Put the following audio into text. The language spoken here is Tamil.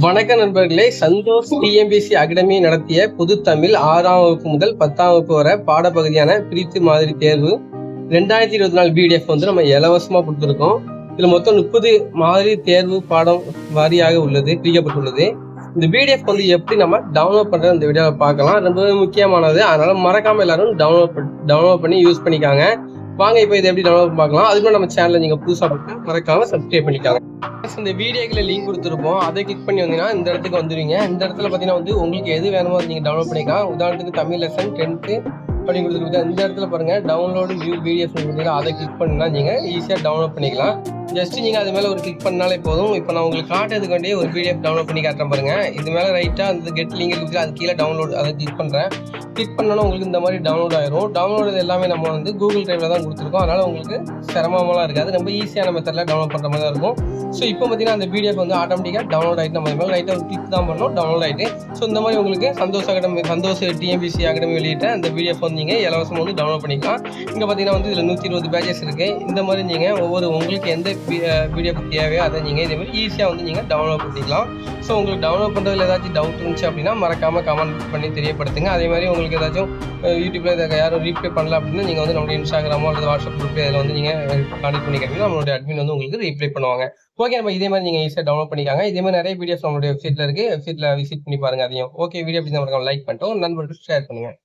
வணக்க நண்பர்களே சந்தோஷ் டிஎம்பிசி அகாடமி நடத்திய பொது தமிழ் ஆறாம் வகுப்பு முதல் பத்தாம் வகுப்பு வரை பாடப்பகுதியான பிரித்து மாதிரி தேர்வு ரெண்டாயிரத்தி இருபத்தி நாலு பிடிஎஃப் வந்து நம்ம இலவசமா கொடுத்துருக்கோம். இதுல மொத்தம் முப்பது மாதிரி தேர்வு பாடம் வாரியாக உள்ளது பிரிக்கப்பட்டுள்ளது. இந்த பிடிஎஃப் வந்து எப்படி நம்ம டவுன்லோட் பண்றது இந்த வீடியோவை பார்க்கலாம். ரொம்பவே முக்கியமானது. அதனால மறக்காம எல்லாரும் டவுன்லோட் டவுன்லோட் பண்ணி யூஸ் பண்ணிக்காங்க. வாங்க இப்போ இதை எப்படி டவுன்லோட் பார்க்கலாம்? அதுக்கு நம்ம சேனலில் நீங்கள் புதுசாக போட்டு மறக்காமல் சப்ஸ்கிரைப் பண்ணிக்காங்க. இந்த வீடியோக்கில் லிங்க் கொடுத்துருப்போம். அதை கிளிக் பண்ணி வந்தீங்கன்னா இந்த இடத்துக்கு வந்துடுவீங்க இந்த இடத்துல பார்த்தீங்கன்னா வந்து உங்களுக்கு எது வேணுமோ அதை நீங்கள் டவுன்லோட் பண்ணிக்கலாம். உதாரணத்துக்கு தமிழ் லெசன் டென்த்து அப்படின்னு கொடுத்துருக்கு இந்த இடத்துல பாருங்கள் டவுன்லோடு வியூ பிடிஎஃப் கொடுத்தீங்கன்னா அதை கிளிக் பண்ணினா நீங்கள் ஈஸியாக டவுன்லோட் பண்ணிக்கலாம். ஜஸ்ட் நீங்கள் அது மேலே ஒரு கிளிக் பண்ணாலே போதும். இப்போ நான் உங்களுக்கு காட்டுறதுக்கு வேண்டிய ஒரு பிடிஎஃப் டவுன்லோட் பண்ணி காட்டுறேன் பாருங்கள் இது மேலே ரைட்டாக அந்த கெட் லிங்க் இருக்குது அது கீழே டவுன்லோட் அதை கிளிக் பண்ணுறேன் கிளிக் பண்ணோன்னா உங்களுக்கு இந்த மாதிரி டவுன்லோட் ஆயிரும். டவுன்லோட் எல்லாமே நம்ம வந்து கூகுள் டிரைவில் தான் கொடுத்துருக்கோம். அதனால் உங்களுக்கு சிரமமெல்லாம் இருக்காது. ரொம்ப ஈஸியான மெத்தடில் டவுன்லோட் பண்ணுற மாதிரி தான் இருக்கும். ஸோ இப்போ பார்த்தீங்கன்னா அந்த பிடிஎஃப் வந்து ஆட்டோமேட்டிக்காக டவுன்லோட் ஆகிட்டு நம்ம மேலே லைட்டாக ஒரு கிளிக் தான் பண்ணோம் டவுன்லோட் ஆகிட்டு ஸோ இந்த மாதிரி உங்களுக்கு சந்தோஷ அகாடமி சந்தோஷ டிஎம்பிசி அகாடமி வெளியிட்ட அந்த பிடிஎஃப் வந்து நீங்கள் இலவசம் வந்து டவுன்லோட் பண்ணிக்கலாம். இங்கே பார்த்தீங்கன்னா வந்து இதில் நூற்றி இருபது பேஜஸ் இருக்குது இந்த மாதிரி நீங்கள் ஒவ்வொரு உங்களுக்கு எந்த பிடிஎஃப் தேவையோ அதை நீங்கள் இதே மாதிரி ஈஸியாக வந்து நீங்கள் டவுன்லோட் பண்ணிக்கலாம். ஸோ உங்களுக்கு டவுன்லோட் பண்ணுறதுல ஏதாச்சும் டவுட் இருந்துச்சு அப்படின்னா மறக்காமல் கமெண்ட் பண்ணி தெரியப்படுத்துங்க. அதே மாதிரி உங்களுக்கு ஏதாச்சும் யூடியூப்ல இதை யாரும் ரீப்ளே பண்ணல அப்படின்னா நீங்கள் வந்து நம்மளுடைய இன்ஸ்டாகிராமோ அல்லது வாட்ஸ்அப் குரூப் இதில் வந்து நீங்கள் கான்டெக்ட் பண்ணி கேட்டீங்கன்னா நம்மளுடைய அட்மின் வந்து உங்களுக்கு ரீப்ளே பண்ணுவாங்க. ஓகே நம்ம இதே மாதிரி நீங்கள் ஈஸியாக டவுன்லோட் பண்ணிக்காங்க. இதே மாதிரி நிறைய வீடியோஸ் நம்மளுடைய வெப்சைட்டில் இருக்குது வெப்சைட்டில் விசிட் பண்ணி பாருங்க அதையும். ஓகே வீடியோ அப்படி நம்ம லைக் பண்ணிட்டு நண்பர்களுக்கு ஷேர் பண்ணுங்கள்